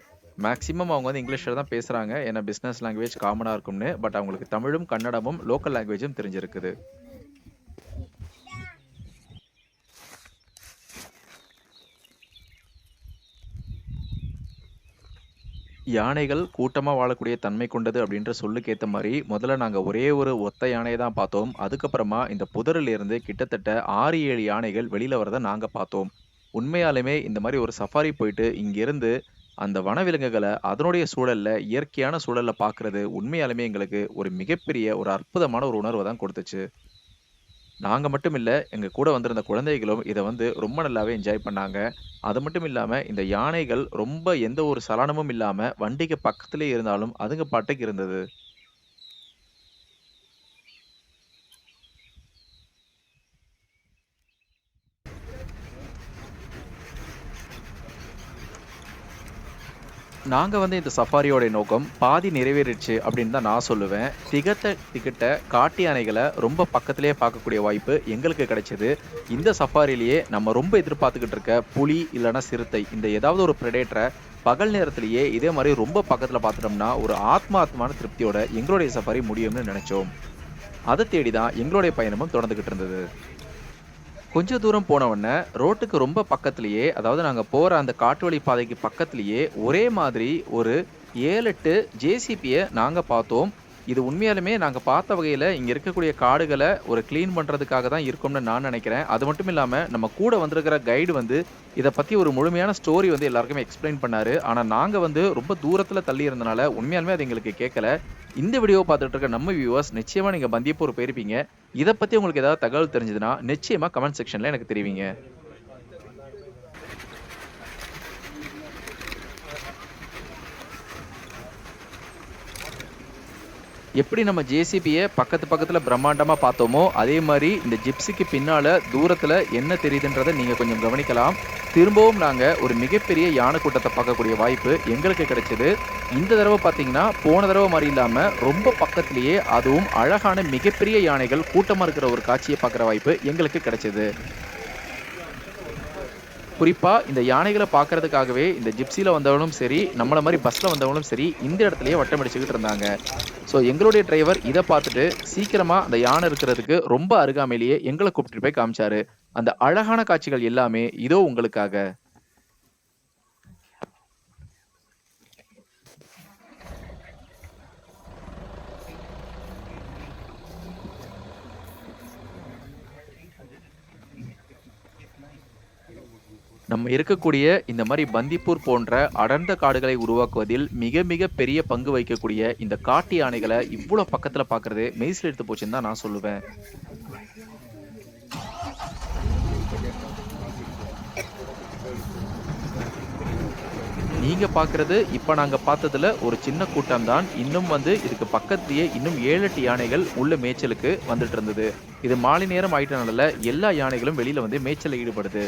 மேக்ஸிமம் அவங்க வந்து இங்கிலீஷில் தான் பேசுகிறாங்க ஏன்னா பிஸ்னஸ் லாங்குவேஜ் காமனாக இருக்கும்னு. பட் அவங்களுக்கு தமிழும் கன்னடமும் லோக்கல் லாங்குவேஜும் தெரிஞ்சிருக்குது. யானைகள் கூட்டமா வாழக்கூடிய தன்மை கொண்டது அப்படின்ற சொல்லுக்கேற்ற மாதிரி முதல்ல நாங்க ஒரே ஒரு ஒத்த யானையை தான் பார்த்தோம். அதுக்கப்புறமா இந்த புதரில் இருந்து கிட்டத்தட்ட ஆறு ஏழு யானைகள் வெளியில வரதை நாங்க பார்த்தோம். உண்மையாலுமே இந்த மாதிரி ஒரு சஃபாரி போயிட்டு இங்கிருந்து அந்த வனவிலங்குகளை அதனுடைய சூழல்ல இயற்கையான சூழல்ல பார்க்குறது உண்மையாலுமே எங்களுக்கு ஒரு மிகப்பெரிய ஒரு அற்புதமான ஒரு உணர்வை தான் கொடுத்துச்சு. நாங்க மட்டும் இல்ல எங்க கூட வந்திருந்த குழந்தைகளும் இதை வந்து ரொம்ப நல்லாவே என்ஜாய் பண்ணாங்க. அது மட்டும் இல்லாம இந்த யானைகள் ரொம்ப எந்த ஒரு சலனமும் இல்லாம வண்டிக்கு பக்கத்திலேயே இருந்தாலும் அதுங்க பாட்டுக்கு இருந்தது. நாங்கள் வந்து இந்த சஃபாரியோட நோக்கம் பாதி நிறைவேறிடுச்சு அப்படின்னு தான் நான் சொல்லுவேன். திகத்த திகட்ட காட்டு யானைகளை ரொம்ப பக்கத்திலே பார்க்கக்கூடிய வாய்ப்பு எங்களுக்கு கிடைச்சது. இந்த சஃபாரிலேயே நம்ம ரொம்ப எதிர்பார்த்துக்கிட்டு இருக்க புலி இல்லைன்னா சிறுத்தை இந்த ஏதாவது ஒரு ப்ரெடேட்டரை பகல் நேரத்திலேயே இதே மாதிரி ரொம்ப பக்கத்தில் பார்த்துட்டோம்னா ஒரு ஆத்மாத்மான திருப்தியோட எங்களுடைய சஃபாரி முடியும்னு நினச்சோம். அதை தேடி தான் எங்களுடைய பயணமும் தொடர்ந்துக்கிட்டு இருந்தது. கொஞ்ச தூரம் போன ரோட்டுக்கு ரொம்ப பக்கத்துலேயே அதாவது நாங்கள் போகிற அந்த காட்டு வழி பாதைக்கு பக்கத்துலேயே ஒரே மாதிரி ஒரு ஏழு எட்டு ஜேசிபியை நாங்கள் பார்த்தோம். இது உண்மையாலுமே நாங்கள் பார்த்த வகையில் இங்கே இருக்கக்கூடிய காடுகளை ஒரு க்ளீன் பண்ணுறதுக்காக தான் இருக்கும்னு நான் நினைக்கிறேன். அது மட்டும் இல்லாமல் நம்ம கூட வந்திருக்கிற கைடு வந்து இதை பற்றி ஒரு முழுமையான ஸ்டோரி வந்து எல்லாருக்குமே எக்ஸ்பிளைன் பண்ணாரு. ஆனால் நாங்கள் வந்து ரொம்ப தூரத்தில் தள்ளி இருந்தனால உண்மையாலுமே அது எங்களுக்கு கேட்கல. இந்த வீடியோ பார்த்துட்டு இருக்க நம்ம வியூவர்ஸ் நிச்சயமாக நீங்கள் பந்தியப்பூர் போயிருப்பீங்க. இதை பற்றி உங்களுக்கு ஏதாவது தகவல் தெரிஞ்சதுன்னா நிச்சயமாக கமெண்ட் செக்ஷனில் எனக்கு தெரிவிங்க. எப்படி நம்ம ஜேசிபியை பக்கத்து பக்கத்தில் பிரம்மாண்டமாக பார்த்தோமோ, அதே மாதிரி இந்த ஜிப்ஸிக்கு பின்னால் தூரத்தில் என்ன தெரியுதுன்றதை நீங்கள் கொஞ்சம் கவனிக்கலாம். திரும்பவும் நாங்கள் ஒரு மிகப்பெரிய யானை கூட்டத்தை பார்க்கக்கூடிய வாய்ப்பு எங்களுக்கு கிடைச்சது. இந்த தடவை பார்த்தீங்கன்னா, போன தடவை மாதிரி இல்லாமல் ரொம்ப பக்கத்துலேயே அதுவும் அழகான மிகப்பெரிய யானைகள் கூட்டமாக இருக்கிற ஒரு காட்சியை பார்க்குற வாய்ப்பு எங்களுக்கு கிடைச்சது. குறிப்பாக இந்த யானைகளை பார்க்கறதுக்காகவே இந்த ஜிப்சியில் வந்தவங்களும் சரி, நம்மளை மாதிரி பஸ்ஸில் வந்தவங்களும் சரி, இந்த இடத்துலையே வட்டம் அடிச்சுக்கிட்டு இருந்தாங்க. ஸோ எங்களுடைய டிரைவர் இதை பார்த்துட்டு சீக்கிரமாக அந்த யானை இருக்கிறதுக்கு ரொம்ப அருகாமையிலேயே எங்களை கூப்பிட்டு போய் காமிச்சாரு. அந்த அழகான காட்சிகள் எல்லாமே இதோ உங்களுக்காக. நம்ம இருக்கக்கூடிய இந்த மாதிரி பந்திப்பூர் போன்ற அடர்ந்த காடுகளை உருவாக்குவதில் மிக மிக பெரிய பங்கு வகிக்கக்கூடிய இந்த காட்டு யானைகளை இவ்வளோ பக்கத்தில் பார்க்குறது பார்க்கறது எடுத்து போச்சுன்னு தான் நான் சொல்லுவேன். நீங்கள் பார்க்குறது இப்போ நாங்கள் பார்த்ததுல ஒரு சின்ன கூட்டம் தான். இன்னும் வந்து இதுக்கு பக்கத்திலேயே இன்னும் 7, 8 யானைகள் உள்ள மேய்ச்சலுக்கு வந்துட்டு இருந்தது. இது மாலை நேரம் ஆயிட்டனால எல்லா யானைகளும் வெளியில் வந்து மேய்ச்சலில் ஈடுபடுது.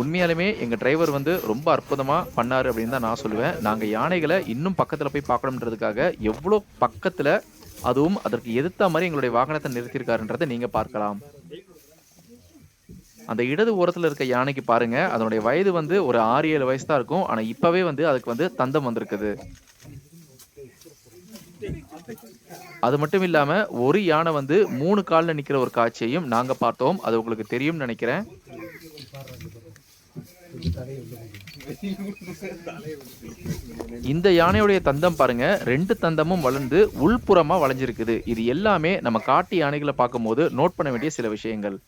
உண்மையாலுமே எங்க டிரைவர் வந்து ரொம்ப அற்புதமா பண்ணாரு அப்படின்னு தான் நான் சொல்லுவேன். நாங்க யானைகளை இன்னும் பக்கத்துல போய் பார்க்கணும்ன்றதுக்காக எவ்வளோ பக்கத்துல அதுவும் அதற்கு எதிர்த்த மாதிரி எங்களுடைய வாகனத்தை நிறுத்தியிருக்காருன்றத நீங்க பார்க்கலாம். அந்த இடது ஓரத்தில் இருக்க யானைக்கு பாருங்க, அதனுடைய வயது வந்து ஒரு 6, 7 வயசு தான் இருக்கும். ஆனால் இப்போவே வந்து அதுக்கு வந்து தந்தம் வந்திருக்குது. அது மட்டும் இல்லாமல் ஒரு யானை வந்து மூணு காலில் நிற்கிற ஒரு காட்சியையும் நாங்கள் பார்த்தோம். அது உங்களுக்கு தெரியும்னு நினைக்கிறேன். இந்த யானையுடைய தந்தம் பாருங்க ரெண்டு தந்தமும் வளர்ந்து உள்புறமா வளைஞ்சிருக்குது. இது எல்லாமே நம்ம காட்டு யானைகளை பார்க்கும்போது நோட் பண்ண வேண்டிய சில விஷயங்கள்.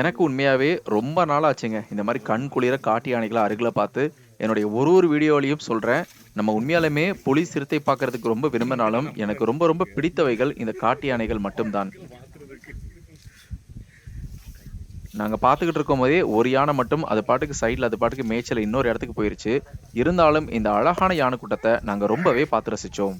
எனக்கு உண்மையாவே ரொம்ப நாள் ஆச்சுங்க. இந்த மாதிரி கண் குளிர காட்டு யானைகளை அருகில் பார்த்து, என்னுடைய ஒரு ஒரு வீடியோலையும் சொல்றேன். நம்ம உண்மையாலுமே புலி, சிறுத்தை பார்க்கறதுக்கு ரொம்ப விரும்பினாலும், எனக்கு ரொம்ப ரொம்ப பிடித்தவைகள் இந்த காட்டு யானைகள் மட்டும்தான் நாங்கள் பார்த்துக்கிட்டு இருக்கும் போதே ஒரு யானை மட்டும் அது பாட்டுக்கு சைடில் அது பாட்டுக்கு மேய்ச்சல் இன்னொரு இடத்துக்கு போயிருச்சு. இருந்தாலும் இந்த அழகான யானை கூட்டத்தை நாங்க ரொம்பவே பார்த்து ரசிச்சோம்.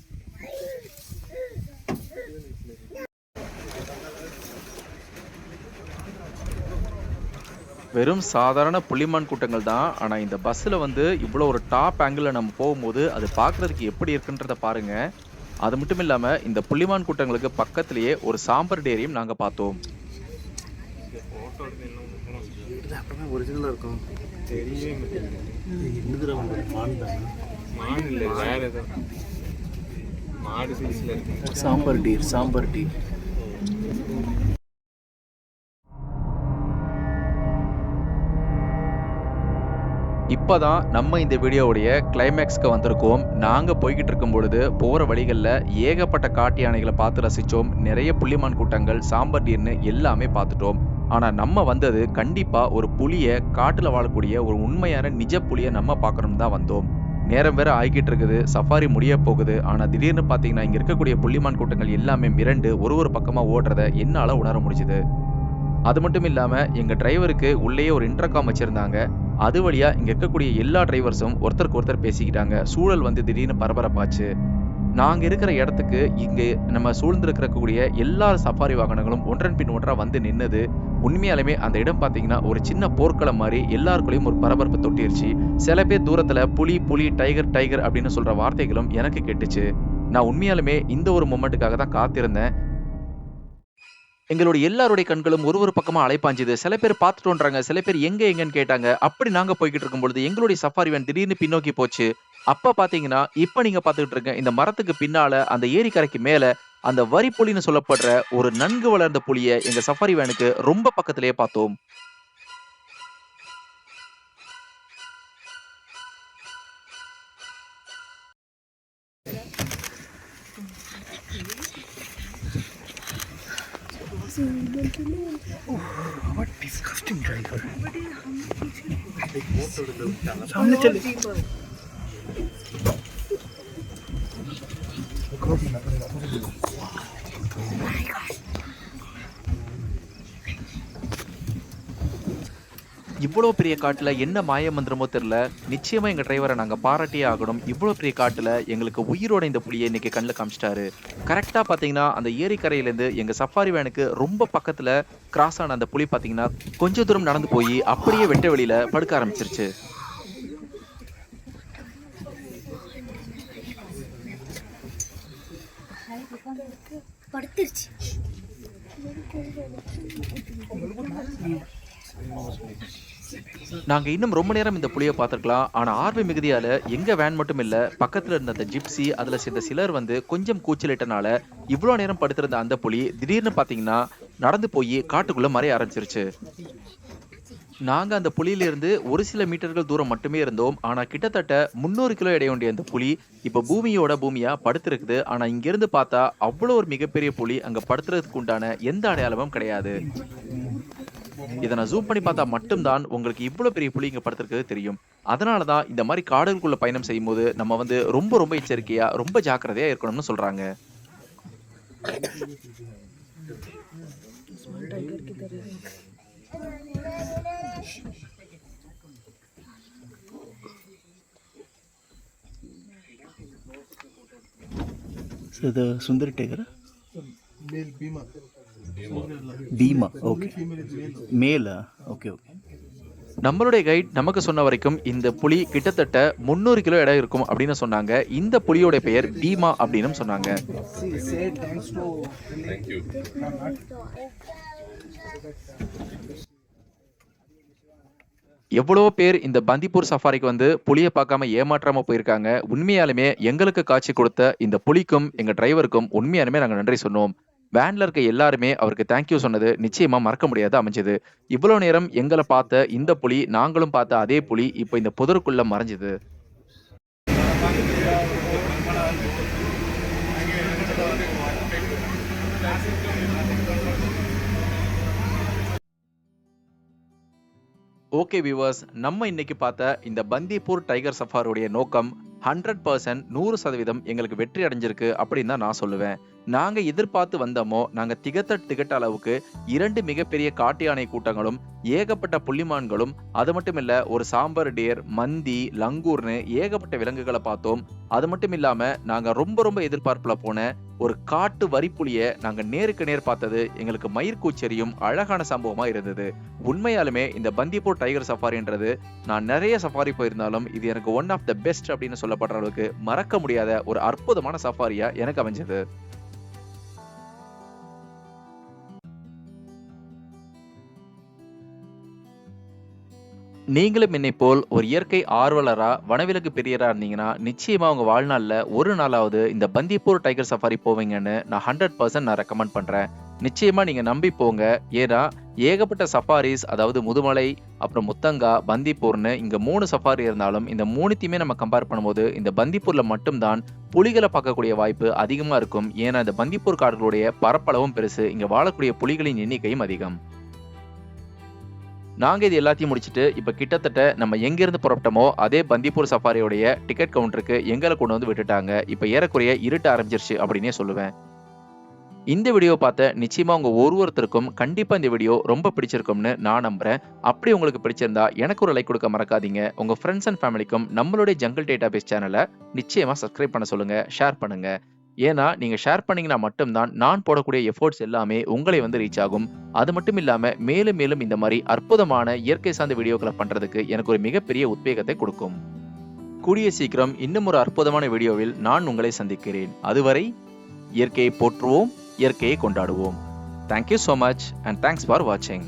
வெறும் சாதாரண புள்ளிமான் கூட்டங்கள் தான். ஆனா இந்த பஸ்ல வந்து இவ்ளோ ஒரு டாப் ஆங்கிள்ல நம்ம போகும்போது, அது பார்க்கறதுக்கு எப்படி இருக்குன்றத பாருங்க. அது மட்டும் இல்லாம இந்த புள்ளிமான் கூட்டங்களுக்கு பக்கத்திலேயே ஒரு சாம்பர் டேரியும் நாங்க பார்த்தோம். ஒரிஜினலா இருக்கும் என்னதுடா உங்களுக்கு மான் தானே மான் இல்ல வேற ஏதோ மாடு சைஸ்ல இருக்கு சாம்பார் டீர் சாம்பார் டீர் இப்போ தான் நம்ம இந்த வீடியோவுடைய கிளைமேக்ஸ்க்கு வந்திருக்கோம். நாங்கள் போய்கிட்டு இருக்கும் பொழுது போகிற வழிகளில் ஏகப்பட்ட காட்டு யானைகளை பார்த்து ரசித்தோம் நிறைய புள்ளிமான் கூட்டங்கள், சாம்பர் டீர்னு எல்லாமே பார்த்துட்டோம். ஆனால் நம்ம வந்தது கண்டிப்பாக ஒரு புலியை காட்டில் வாழக்கூடிய ஒரு உண்மையான நிஜ புலியை நம்ம பார்க்கணும்னு தான் வந்தோம். நேரம் வேற ஆகிக்கிட்டு இருக்குது. சஃபாரி முடிய போகுது. ஆனால் திடீர்னு பார்த்தீங்கன்னா, இங்கே இருக்கக்கூடிய புள்ளிமான் கூட்டங்கள் எல்லாமே மிரண்டு ஒரு ஒரு பக்கமாக ஓடுறத என்னால் உணர முடிஞ்சுது. அது மட்டும் இல்லாமல் எங்கள் டிரைவருக்கு உள்ளேயே ஒரு இன்டர்காம் வச்சுருந்தாங்க அது வழியா இங்க இருக்கக்கூடிய எல்லா டிரைவர்ஸும் ஒருத்தருக்கு ஒருத்தர் பேசிக்கிட்டாங்க. சூழல் வந்து திடீர்னு பரபரப்பாச்சு. நாங்க இருக்கிற இடத்துக்கு இங்க நம்ம சூழ்ந்திருக்கக்கூடிய எல்லா சஃபாரி வாகனங்களும் ஒன்றன் பின் ஒன்றா வந்து நின்னது. உண்மையாலுமே அந்த இடம் பார்த்தீங்கன்னா, ஒரு சின்ன போர்க்களம் மாதிரி எல்லாருக்குள்ளயும் ஒரு பரபரப்பு தொட்டிருச்சு. சில பேர் தூரத்துல புலி, புலி, டைகர், டைகர் அப்படின்னு சொல்ற வார்த்தைகளும் எனக்கு கேட்டுச்சு. நான் உண்மையாலுமே இந்த ஒரு மொமெண்ட்டுக்காக தான் காத்திருந்தேன். எங்களுடைய எல்லாருடைய கண்களும் ஒரு ஒரு பக்கமா அலைப்பாஞ்சுது. சில பேர் பார்த்துட்டோன்றாங்க. சில பேர் எங்க எங்கன்னு கேட்டாங்க. அப்படி நாங்க போய்கிட்டு இருக்கும் பொழுது எங்களுடைய சஃபாரி வேன் திடீர்னு பின்னோக்கி போச்சு. அப்ப பாத்தீங்கன்னா இப்ப நீங்க பாத்துக்கிட்டு இருக்க இந்த மரத்துக்கு பின்னால அந்த ஏரிக்கரைக்கு மேல அந்த வரி புலின்னு சொல்லப்படுற ஒரு நன்கு வளர்ந்த புலியை எங்க சஃபாரி வேனுக்கு ரொம்ப பக்கத்திலேயே பார்த்தோம் what disgusting driver. सामने चले कॉफी இவ்வளோ பெரிய காட்டுல என்ன மாய மந்திரமோ தெரியல. நிச்சயமா எங்க டிரைவரை நாங்க பாராட்டியே ஆகணும். இவ்வளோ பெரிய காட்டுல எங்களுக்கு உயிரோட இந்த புலியை இன்னைக்கு கண்ணில் காமிச்சிட்டாரு. கரெக்டா பாத்தீங்கன்னா அந்த ஏரிக்கரையிலேருந்து எங்க சஃபாரி வேனுக்கு ரொம்ப பக்கத்துல கிராஸ் ஆன அந்த புலி பாத்தீங்கன்னா கொஞ்ச தூரம் நடந்து போய் அப்படியே வெட்ட வெளியில படுக்க ஆரம்பிச்சிருச்சு. படுத்துருச்சு. நாங்க இன்னும் ரொம்ப நேரம் இந்த புலியை பார்த்திருக்கலாம். ஆனா ஆர்வ மிகுதியால எங்க வேன் மட்டும் இல்ல பக்கத்துல இருந்த அந்த ஜிப்சி அதுல சேர்ந்த சிலர் வந்து கொஞ்சம் கூச்சலிட்டனால இவ்வளவு நேரம் படுத்திருந்த அந்த புலி திடீர்னு பாத்தீங்கன்னா நடந்து போய் காட்டுக்குள்ள மறைய ஆரம்பிச்சிருச்சு. நாங்க அந்த புலியிலிருந்து ஒரு சில மீட்டர்கள் தூரம் மட்டுமே இருந்தோம். ஆனா கிட்டத்தட்ட முந்நூறு கிலோ எடையுடைய அந்த புலி இப்ப பூமியோட பூமியா படுத்திருக்குது. ஆனா இங்கிருந்து பார்த்தா அவ்வளோ ஒரு மிகப்பெரிய புலி அங்க படுத்துறதுக்கு உண்டான எந்த அடையாளமும் கிடையாது. இதை நான் ஜூம் பண்ணி பார்த்தா மட்டும்தான் உங்களுக்கு இவ்வளவு பெரிய புலி இங்க படுத்திருக்கிறது தெரியும். அதனால தான் இந்த மாதிரி காடுகளுக்குள்ள பயணம் செய்யும் போது நம்ம வந்து ரொம்ப ரொம்ப எச்சரிக்கையா ரொம்ப ஜாக்கிரதையா இருக்கணும்னு சொல்றாங்க. So the Sundari Okay. Male. ah? Okay, okay. நம்மளுடைய கைட் நமக்கு சொன்ன வரைக்கும் இந்த புலி கிட்டத்தட்ட முந்நூறு கிலோ எடை இருக்கும் அப்படின்னு சொன்னாங்க இந்த புலியோட பெயர் பீமா அப்படின்னு சொன்னாங்க. எவ்வளவோ பேர் இந்த பந்திப்பூர் சஃபாரிக்கு வந்து புலியை பார்க்காம ஏமாற்றாம போயிருக்காங்க உண்மையாலுமே எங்களுக்கு காட்சி கொடுத்த இந்த புலிக்கும் எங்க டிரைவருக்கும் உண்மையாலுமே நாங்க நன்றி சொன்னோம் வேன்ல இருக்க எல்லாருமே அவருக்கு தேங்க்யூ சொன்னது நிச்சயமா மறக்க முடியாத அமைஞ்சது. இவ்வளவு நேரம் எங்களை பார்த்த இந்த புலி நாங்களும் பார்த்த அதே புலி இப்போ இந்த புதருக்குள்ள மறைஞ்சது. ஓகே வியூவர்ஸ் நம்ம இன்னைக்கு பார்த்த இந்த பந்திப்பூர் டைகர் சஃபாருடைய நோக்கம் ஹண்ட்ரட் பர்சன்ட் நூறு சதவீதம் எங்களுக்கு வெற்றி அடைஞ்சிருக்கு அப்படின்னு தான் நான் சொல்லுவேன். நாங்க எதிர்பார்த்து வந்தோமோ நாங்க திகட்ட திகட்ட அளவுக்கு இரண்டு மிகப்பெரிய காட்டு யானை கூட்டங்களும் ஏகப்பட்ட புள்ளிமான்களும் அது மட்டும் இல்ல ஒரு சாம்பர் டேர் மந்தி லங்கூர்னு ஏகப்பட்ட விலங்குகளை பார்த்தோம். அது மட்டும் இல்லாம நாங்க ரொம்ப ரொம்ப எதிர்பார்ப்புல போன ஒரு காட்டு வரிப்புலிய நாங்க நேருக்கு நேர் பார்த்தது எங்களுக்கு மயிர்கூச்சரியும் அழகான சம்பவமா இருந்தது. உண்மையாலுமே இந்த பந்திப்பூர் டைகர் சஃபாரின்றது நான் நிறைய சஃபாரி போயிருந்தாலும் இது எனக்கு ஒன் ஆஃப் த பெஸ்ட் அப்படின்னு சொல்லப்படுற அளவுக்கு மறக்க முடியாத ஒரு அற்புதமான சஃபாரியா எனக்கு அமைஞ்சது. நீங்களும் என்னை போல் ஒரு இயற்கை ஆர்வலரா வனவிலக்கு பிரியரா இருந்தீங்கன்னா நிச்சயமா உங்க வாழ்நாள்ல ஒரு நாளாவது இந்த பந்திப்பூர் டைகர் சஃபாரி போவீங்கன்னு நான் ஹண்ட்ரட் பர்சன்ட் நான் ரெக்கமெண்ட் பண்றேன். நிச்சயமா நீங்க நம்பி போங்க. ஏன்னா ஏகப்பட்ட சஃபாரிஸ் அதாவது முதுமலை அப்புறம் முத்தங்கா பந்திப்பூர்னு இங்க மூணு சஃபாரி இருந்தாலும் இந்த மூணுத்தையுமே நம்ம கம்பேர் பண்ணும்போது இந்த பந்திப்பூர்ல மட்டும்தான் புலிகளை பார்க்கக்கூடிய வாய்ப்பு அதிகமா இருக்கும். ஏன்னா இந்த பந்திப்பூர் காடுகளுடைய பரப்பளவும் பெருசு. இங்க வாழக்கூடிய புலிகளின் எண்ணிக்கையும் அதிகம். நாங்கள் இது எல்லாத்தையும் முடிச்சுட்டு இப்போ கிட்டத்தட்ட நம்ம எங்கேருந்து புறப்பட்டோமோ அதே பந்திப்பூர் சஃபாரியோடைய டிக்கெட் கவுண்டருக்கு எங்களை கொண்டு வந்து விட்டுட்டாங்க. இப்போ ஏறக்குறைய இருட்ட ஆரம்பிச்சிருச்சு அப்படின்னே சொல்லுவேன். இந்த வீடியோ பார்த்த அவங்க ஒரு ஒருத்தருக்கும் கண்டிப்பாக இந்த வீடியோ ரொம்ப பிடிச்சிருக்கும்னு நான் நம்புறேன். அப்படி உங்களுக்கு பிடிச்சிருந்தா எனக்கு ஒரு லைக் கொடுக்க மறக்காதீங்க. உங்கள் ஃப்ரெண்ட்ஸ் அண்ட் ஃபேமிலிக்கும் நம்மளுடைய ஜங்கிள் டேட்டாபேஸ் சேனலை நிச்சயமாக சப்ஸ்கிரைப் பண்ண சொல்லுங்கள் ஷேர் பண்ணுங்கள் ஏன்னா நீங்க ஷேர் பண்ணீங்கன்னா மட்டும்தான் நான் போடக்கூடிய எஃபோர்ட்ஸ் எல்லாமே உங்களை வந்து ரீச் ஆகும். அது மட்டும் இல்லாம மேலும் மேலும் இந்த மாதிரி அற்புதமான இயற்கை சார்ந்த வீடியோக்களை பண்றதுக்கு எனக்கு ஒரு மிகப்பெரிய உத்வேகத்தை கொடுக்கும். கூடிய சீக்கிரம் இன்னும் ஒரு அற்புதமான வீடியோவில் நான் உங்களை சந்திக்கிறேன். அதுவரை இயற்கையை போற்றுவோம் இயற்கையை கொண்டாடுவோம். Thank you so much and thanks for வாட்சிங்